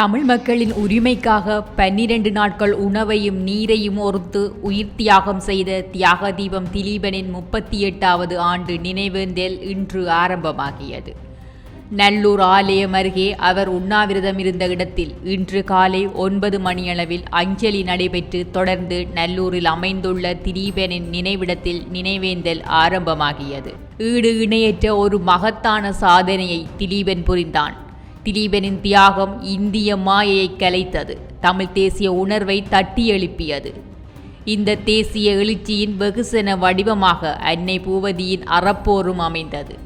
தமிழ் மக்களின் உரிமைக்காக பன்னிரண்டு நாட்கள் உணவையும் நீரையும் ஒருத்து உயிர் தியாகம் செய்த தியாக தீபம் திலீபனின் முப்பத்தி எட்டாவது ஆண்டு நினைவேந்தல் இன்று ஆரம்பமாகியது. நல்லூர் ஆலயம் அருகே அவர் உண்ணாவிரதம் இருந்த இடத்தில் இன்று காலை ஒன்பது மணியளவில் அஞ்சலி நடைபெற்று தொடர்ந்து நல்லூரில் அமைந்துள்ள திலீபனின் நினைவிடத்தில் நினைவேந்தல் ஆரம்பமாகியது. ஈடு இணையற்ற ஒரு மகத்தான சாதனையை திலீபன் புரிந்தான். திலீபனின் தியாகம் இந்திய மாயையை கலைத்தது. தமிழ் தேசிய உணர்வை தட்டி எழுப்பியது. இந்த தேசிய எழுச்சியின் வெகுசன வடிவமாக அன்னை பூவதியின் அறப்போரும் அமைந்தது.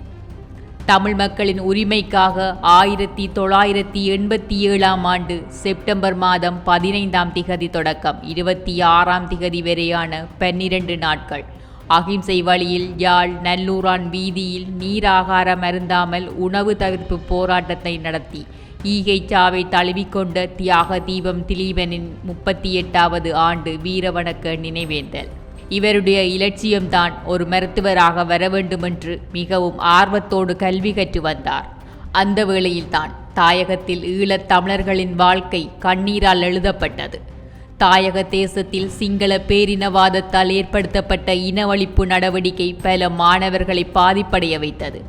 தமிழ் மக்களின் உரிமைக்காக ஆயிரத்தி தொள்ளாயிரத்தி எண்பத்தி ஏழாம் ஆண்டு செப்டம்பர் மாதம் பதினைந்தாம் திகதி தொடக்கம் இருபத்தி ஆறாம் திகதி வரையான பன்னிரண்டு நாட்கள். அகிம்சை வழியில் யாழ் நல்லூரான் வீதியில் நீராகாரம் அருந்தாமல் உணவு தவிர்ப்பு போராட்டத்தை நடத்தி. ஈகை சாவை தழுவிக்கொண்ட தியாக தீபம் திலீபனின் முப்பத்தி எட்டாவது ஆண்டு வீரவணக்க நினைவேந்தல். இவருடைய இலட்சியம்தான் ஒரு மருத்துவராக வர வேண்டுமென்று மிகவும் ஆர்வத்தோடு கல்வி கற்று வந்தார். அந்த வேளையில்தான் தாயகத்தில் ஈழத் தமிழர்களின் வாழ்க்கை கண்ணீரால் எழுதப்பட்டது. தாயக தேசத்தில் சிங்கள பேரினவாதத்தால் ஏற்படுத்தப்பட்ட இனவழிப்பு நடவடிக்கை பல மாணவர்களை பாதிப்படைய வைத்தது.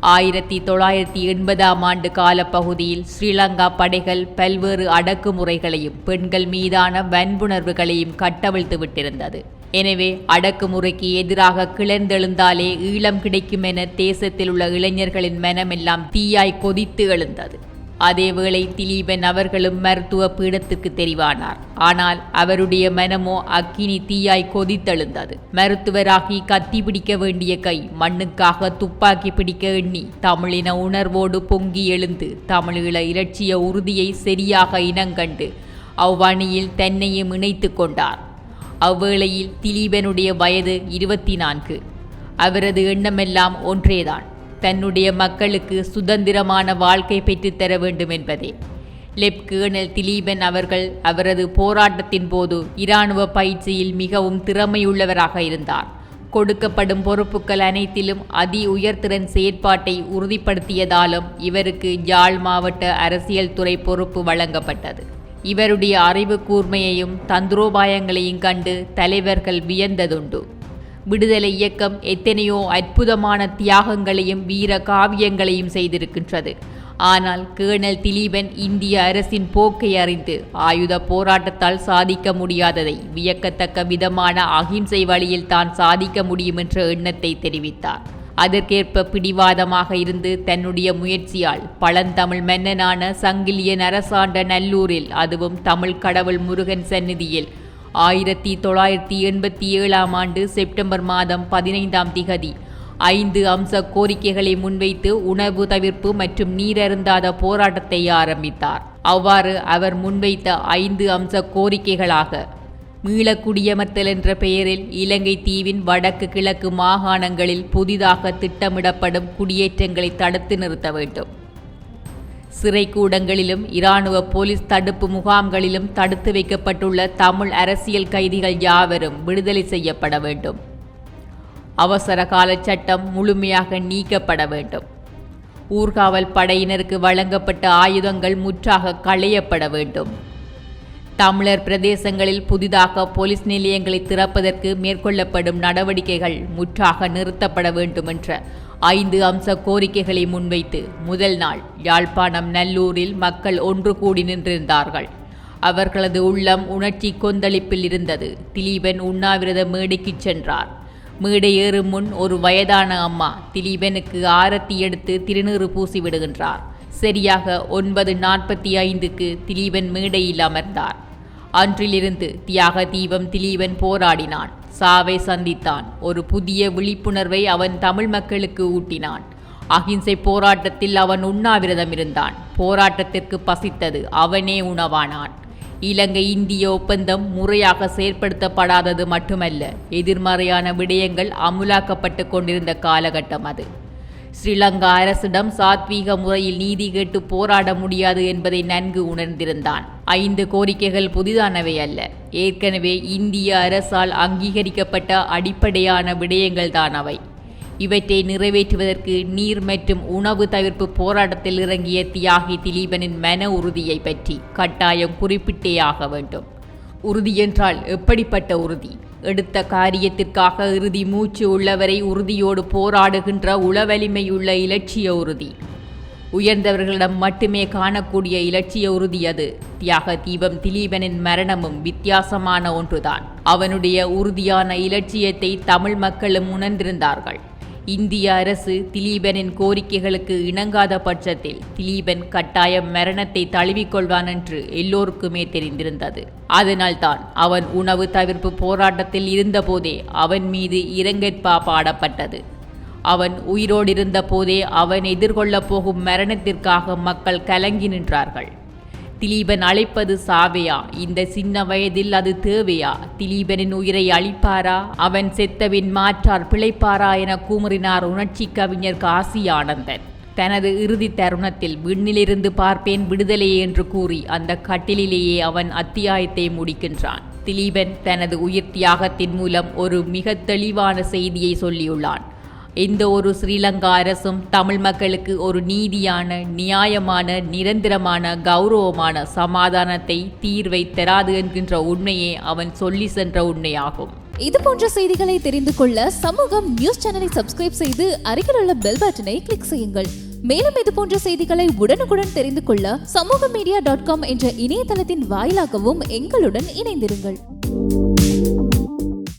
ஆயிரத்தி தொள்ளாயிரத்தி எண்பதாம் ஆண்டு காலப்பகுதியில் ஸ்ரீலங்கா படைகள் பல்வேறு அடக்குமுறைகளையும் பெண்கள் மீதான வன்புணர்வுகளையும் கட்டவிழ்த்து விட்டிருந்தது. எனவே அடக்குமுறைக்கு எதிராக கிளர்ந்தெழுந்தாலே ஈழம் கிடைக்கும் என தேசத்தில் உள்ள இளைஞர்களின் மனமெல்லாம் தீயாய் கொதித்து எழுந்தது. அதேவேளை திலீபன் அவர்களும் மருத்துவ பீடத்துக்கு தெரிவானார். ஆனால் அவருடைய மனமோ அக்கினி தீயாய் கொதித்தெழுந்தது. மருத்துவராகி கத்தி பிடிக்க வேண்டிய கை மண்ணுக்காக துப்பாக்கி பிடிக்க எண்ணி தமிழின உணர்வோடு பொங்கி எழுந்து தமிழீழ இலட்சிய உறுதியை சரியாக இனங்கண்டு அவ்வணியில் தன்னையும் இணைத்து கொண்டார். அவ்வேளையில் திலீபனுடைய வயது இருபத்தி நான்கு. அவரது எண்ணமெல்லாம் ஒன்றேதான். தன்னுடைய மக்களுக்கு சுதந்திரமான வாழ்க்கை பெற்றுத்தர வேண்டும் என்பதே. லெப் கேர்னல் திலீபன் அவர்கள் அவரது போராட்டத்தின் போது இராணுவ பயிற்சியில் மிகவும் திறமையுள்ளவராக இருந்தார். கொடுக்கப்படும் பொறுப்புகள் அனைத்திலும் அதி உயர்திறன் செயற்பாட்டை உறுதிப்படுத்தியதாலும் இவருக்கு ஜாழ் மாவட்ட அரசியல் துறை பொறுப்பு வழங்கப்பட்டது. இவருடைய அறிவு கூர்மையையும் தந்திரோபாயங்களையும் கண்டு தலைவர்கள் வியந்ததுண்டு. விடுதலை இயக்கம் எத்தனையோ அற்புதமான தியாகங்களையும் வீர காவியங்களையும் செய்திருக்கின்றது. ஆனால் கேர்னல் திலீபன் இந்திய அரசின் போக்கை அறிந்து ஆயுத போராட்டத்தால் சாதிக்க முடியாததை வியக்கத்தக்க விதமான அகிம்சை வழியில் தான் சாதிக்க முடியும் என்ற எண்ணத்தை தெரிவித்தார். அதற்கேற்ப பிடிவாதமாக இருந்து தன்னுடைய முயற்சியால் பழந்தமிழ் மன்னனான சங்கிலியன் அரசாண்ட நல்லூரில் அதுவும் தமிழ் கடவுள் முருகன் சந்நிதியில் ஆயிரத்தி தொள்ளாயிரத்தி எண்பத்தி ஏழாம் ஆண்டு செப்டம்பர் மாதம் பதினைந்தாம் திகதி. ஐந்து அம்ச கோரிக்கைகளை முன்வைத்து உணவு தவிர்ப்பு மற்றும் நீரருந்தாத போராட்டத்தை ஆரம்பித்தார். அவ்வாறு அவர் முன்வைத்த ஐந்து அம்ச கோரிக்கைகளாக மீளக்குடியமர்த்தல் என்ற பெயரில் இலங்கை தீவின் வடக்கு கிழக்கு மாகாணங்களில் புதிதாக திட்டமிடப்படும் குடியேற்றங்களை தடுத்து நிறுத்த வேண்டும். சிறை கூடங்களிலும் இராணுவ போலீஸ் தடுப்பு முகாம்களிலும் தடுத்து வைக்கப்பட்டுள்ள தமிழ் அரசியல் கைதிகள் யாவரும் விடுதலை செய்யப்பட வேண்டும். அவசர கால சட்டம் முழுமையாக நீக்கப்பட வேண்டும். ஊர்காவல் படையினருக்கு வழங்கப்பட்ட ஆயுதங்கள் முற்றாக களையப்பட வேண்டும். தமிழர் பிரதேசங்களில் புதிதாக போலீஸ் நிலையங்களை திறப்பதற்கு மேற்கொள்ளப்படும் நடவடிக்கைகள் முற்றாக நிறுத்தப்பட வேண்டும் என்ற ஐந்து அம்ச கோரிக்கைகளை முன்வைத்து முதல் நாள் யாழ்ப்பாணம் நல்லூரில் மக்கள் ஒன்று கூடி நின்றிருந்தார்கள். அவர்களது உள்ளம் உணர்ச்சி கொந்தளிப்பில் இருந்தது. திலீபன் உண்ணாவிரத மேடைக்கு சென்றார். மேடை ஏறும் முன் ஒரு வயதான அம்மா திலீபனுக்கு ஆரத்தி எடுத்து திருநீறு பூசி விடுகின்றார் சரியாக ஒன்பது நாற்பத்தி ஐந்துக்கு திலீபன் மேடையில் அமர்ந்தார். அன்றிலிருந்து தியாக தீபம் திலீபன் போராடினான். சாவை சந்தித்தான். ஒரு புதிய விழிப்புணர்வை அவன் தமிழ் மக்களுக்கு ஊட்டினான். அகிம்சை போராட்டத்தில் அவன் உண்ணாவிரதம் இருந்தான். போராட்டத்திற்கு பசித்தது அவனே உணவானான். இலங்கை இந்திய ஒப்பந்தம் முறையாக செயற்படுத்தப்படாதது மட்டுமல்ல எதிர்மறையான விடயங்கள் அமுலாக்கப்பட்டு கொண்டிருந்த காலகட்டம் அது. ஸ்ரீலங்கா அரசிடம் சாத்வீக முறையில் நீதி கேட்டு போராட முடியாது என்பதை நன்கு உணர்ந்திருந்தான். ஐந்து கோரிக்கைகள் புதிதானவை அல்ல. ஏற்கனவே இந்திய அரசால் அங்கீகரிக்கப்பட்ட அடிப்படையான விடயங்கள் தான் அவை. இவற்றை நிறைவேற்றுவதற்கு நீர் மற்றும் உணவு தவிர்ப்பு போராட்டத்தில் இறங்கிய தியாகி திலீபனின் மன உறுதியை பற்றி கட்டாயம் குறிப்பிட்டே ஆக வேண்டும். உறுதி என்றால் எப்படிப்பட்ட உறுதி? எடுத்த காரியத்திற்காக இறுதி மூச்சு உள்ளவரை உறுதியோடு போராடுகின்ற உளவலிமையுள்ள இலட்சிய உறுதி. உயர்ந்தவர்களிடம் மட்டுமே காணக்கூடிய இலட்சிய உறுதி அது. தியாக தீபம் திலீபனின் மரணமும் வித்தியாசமான ஒன்றுதான். அவனுடைய உறுதியான இலட்சியத்தை தமிழ் மக்களும் உணர்ந்திருந்தார்கள். இந்திய அரசு திலீபனின் கோரிக்கைகளுக்கு இணங்காத பட்சத்தில் திலீபன் கட்டாயம் மரணத்தை தழுவிக்கொள்வான் என்று எல்லோருக்குமே தெரிந்திருந்தது. அதனால்தான் அவன் உணவு தவிர்ப்பு போராட்டத்தில் இருந்தபோதே அவன் மீது இரங்கற்பா பாடப்பட்டது. அவன் உயிரோடிருந்த போதே அவன் எதிர்கொள்ளப் போகும் மரணத்திற்காக மக்கள் கலங்கி நின்றார்கள். திலீபன் அழைப்பது சாவையா? இந்த சின்ன வயதில் அது தேவையா? திலீபனின் உயிரை அழிப்பாரா? அவன் செத்தவின் மாற்றார் பிழைப்பாரா என கூமுறினார் உணர்ச்சி கவிஞர் காசி ஆனந்தன். தனது இறுதி தருணத்தில் விண்ணிலிருந்து பார்ப்பேன் விடுதலை என்று கூறி அந்த கட்டிலிலேயே அவன் அத்தியாயத்தை முடிக்கின்றான். திலீபன் தனது உயிர் தியாகத்தின் மூலம் ஒரு மிக தெளிவான செய்தியை சொல்லியுள்ளான். எந்த ஒரு ஸ்ரீலங்கா அரசும் தமிழ் மக்களுக்கு ஒரு நீதியான நியாயமான நிரந்தரமான கௌரவமான சமாதானத்தை தீர்வை தராது என்கின்ற உண்மையே அவன் சொல்லி சென்ற உண்மையாகும். இது போன்ற செய்திகளை தெரிந்து கொள்ள சமூகம் நியூஸ் சேனலை சப்ஸ்கிரைப் செய்து அருகில் உள்ள பெல் பட்டனை கிளிக் செய்யுங்கள். மேலும் இது போன்ற செய்திகளை உடனுக்குடன் தெரிந்து கொள்ள சமூக மீடியா டாட் காம் என்ற இணையதளத்தின் வாயிலாகவும் எங்களுடன் இணைந்திருங்கள்.